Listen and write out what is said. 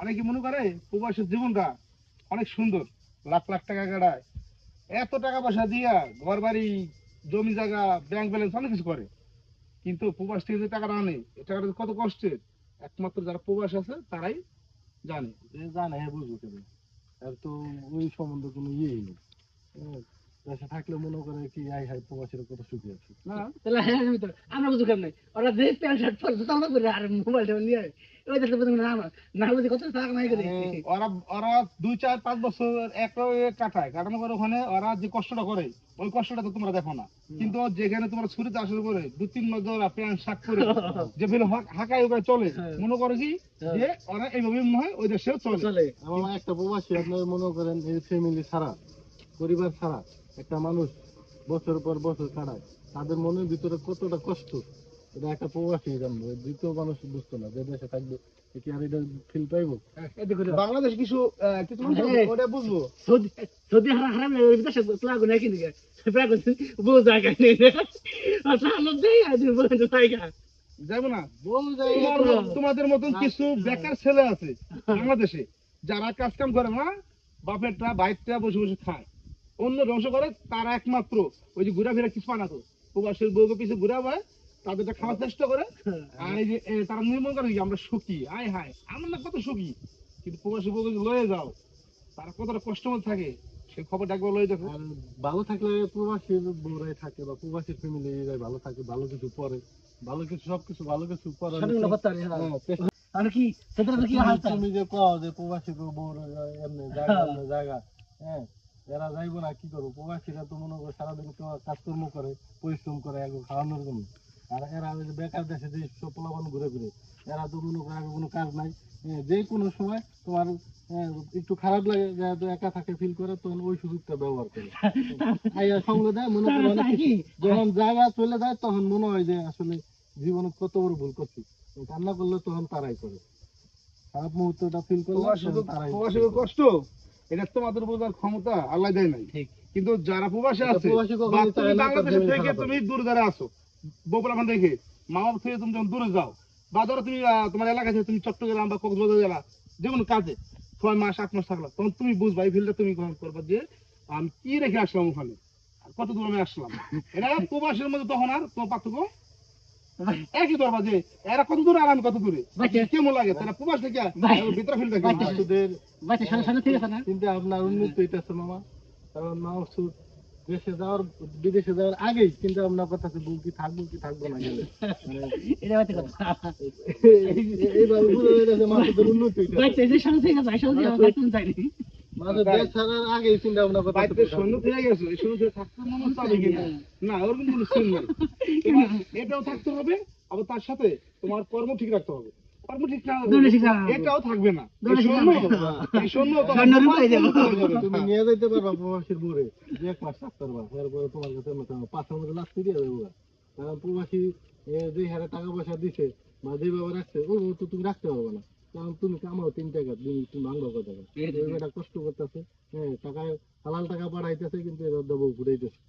অনেকে মনে করে প্রবাসের জীবনটা অনেক সুন্দর লাখ লাখ টাকা কাটায়। এত টাকা পয়সা দিয়া ঘর বাড়ি জমি জায়গা ব্যাংক ব্যালেন্স অনেক কিছু করে। কিন্তু প্রবাস থেকে যে টাকাটা আনে এই টাকাটা কত কষ্টের একমাত্র যারা প্রবাস আছে তারাই জানে। যে জানে হ্যাঁ বুঝব কেন? আর তো ওই সম্বন্ধে কোনো ইয়েই নেই। হ্যাঁ, দেশে থাকলে মনে করে কি আই হাই প্রবাসীরা কত সুখী আছে। না তাহলে হ্যাঁ আমরা বুঝু কেমন ওরা যে প্যান্ট শার্ট পরে তাও করে আর মোবাইলটা নিয়ে ওই দেখতে বুঝুন না আমার না বুঝি কত টাকা নাই করে ওরা ওরা দুই চার পাঁচ বছর এক কাটায়। কাটানো করে ওখানে ওরা যে কষ্টটা করে ওই কষ্টটা তো তোমরা দেখো না। কিন্তু যেখানে তোমরা ছুরিতে আসার করে দু তিন মাস ধরে প্যান্ট শার্ট করে যে ফেলে হাঁকায় ওখানে চলে। হ্যাঁ। মনে করে কি? যে ওরা এইভাবে মনে হয় ওই দেশেও চলে। চলে। আমার একটা প্রবাসী আপনার মনে করেন এই ফ্যামিলি ছাড়া পরিবার ছাড়া একটা মানুষ বছর পর বছর কাটায়। তাদের মনের ভিতরে কতটা কষ্ট? এটা একটা প্রবাসী জানব দ্বিতীয় মানুষ বুঝতো না যে দেশে থাকবে কি আর এটা ফিল পাইবো? বাংলাদেশ কিছু কিছু মানুষ হ্যাঁ। ওটা বুঝব। সৌদি সৌদি হারাম ওই বিদেশে প্লাগ নাই বউ জায়গা নেই। আর সামনে দেই আর বউ জায়গা। যাব না। বউ যায় তোমার মত- তোমাদের মতন কিছু বেকার ছেলে আছে বাংলাদেশে যারা কাজ কাম করে না বাপেরটা বাইকটা বসে বসে খায়। অন্য ধ্বংস করে তারা একমাত্র ওই যে ঘুরা ফিরা কিছু পানা তো প্রবাসের বউকে কিছু ঘুরা পায় তাদেরটা খাওয়ার চেষ্টা করে আর এই যে তারা নির্মল করে কি আমরা সুখী। আয় হায় আমার না কত সুখী? কিন্তু প্রবাসী লয়ে যাও। তারা কতটা কষ্ট থাকে সেই খবরটা একবার লয়ে দেখো। আর ভালো থাকলে থাকে বা প্রবাসীর ফ্যামিলি ভালো থাকে ভালো কিছু পরে ভালো কিছু সবকিছু ভালো কিছু পরে হ্যাঁ, আর কি সেটা কি হাল তুমি যে কও যে প্রবাসী বউর এমনি জায়গা এমনি জায়গা হ্যাঁ এরা যাইবো না কি করব? প্রবাসীরা তো মনে করো সারাদিন কাজকর্ম করে পরিশ্রম করে আগে খাওয়ানোর জন্য। আর এরা বেকার দেশে যে পোলাপান ঘুরে ঘুরে এরা তো মনে করো কোনো কাজ নাই। যে কোনো সময় তোমার একটু খারাপ লাগে যেহেতু একা থাকে ফিল করে তখন ওই সুযোগটা ব্যবহার করে। আইয়া সঙ্গ দেয় মনে করো যখন জায়গা চলে যায় তখন মনে হয় যে আসলে জীবনে কত বড় ভুল করছি। কান্না করলে তখন তারাই করে। খারাপ মুহূর্তটা ফিল করলে তারাই কষ্ট? এটা তোমাদের বোঝার ক্ষমতা আল্লাহ দেয় নাই। ঠিক। কিন্তু যারা প্রবাসী আছে তুমি বাংলাদেশে থেকে দূরে দাঁড়া আছো বগুড়ামান দেখে মা বাবা থেকে তুমি যখন দূরে যাও বা ধরো তুমি তোমার এলাকা থেকে তুমি চট্টগ্রাম বা কক্সবাজার জেলা যে কোনো কাজে ছয় মাস আট মাস থাকলা তখন তুমি বুঝবা এই ফিল্ডটা তুমি গ্রহণ করবা যে আমি কি রেখে আসলাম ওখানে আর কত দূর আমি আসলাম। এটা প্রবাসের মধ্যে তখন আর তোমার পার্থক্য একই ধরবা যে এরা কত দূরে আর আমি কত দূরে? কেমন লাগে? তারা প্রবাস থেকে ভিতরে ফিল্ড থেকে কিন্তু আপনার উন্নত হইতেছে মামা। কারণ মানুষ তো দেশে যাওয়ার বিদেশে যাওয়ার আগেই আপনার কথা আছে বউ কি থাকব কি থাকব না গেলে। মানে এটা বাচ্চা কথা। এই- এইভাবে বুঝে যাইতেছে মানুষদের উন্নত হইতেছে। বাচ্চা যে সামনে ঠিক আছে সামনে আমার কাছে যায়নি। মানুষ দেশ ছাড়ার আগেই চিন্তা ভাবনা করতে সৈন্য থেকে গেছো এই সৈন্য থেকে থাকতে মনে পাবে কিনা? না ওরকম কোনো সিন নাই। এটাও থাকতে হবে আবার তার সাথে তোমার কর্ম ঠিক রাখতে হবে। এটাও থাকবে না। তুমি নিয়ে যাইতে পারবা প্রবাসীর বুড়ে যে এক মাস থাকতে পারবা এরপরে তোমার কাছে মতো পাঁচশো লাখ দিয়ে দেবো। কারণ প্রবাসী যে হারে টাকা পয়সা দিছে বা যেভাবে রাখছে ও তো তুমি রাখতে পারবে না। কারণ তুমি কামাও তিন টাকা তুমি তুমি ভাঙবো কত টাকা। কষ্ট করতেছে। হ্যাঁ টাকা হালাল টাকা বাড়াইতেছে কিন্তু এবার দেবো ঘুরাইতেছে।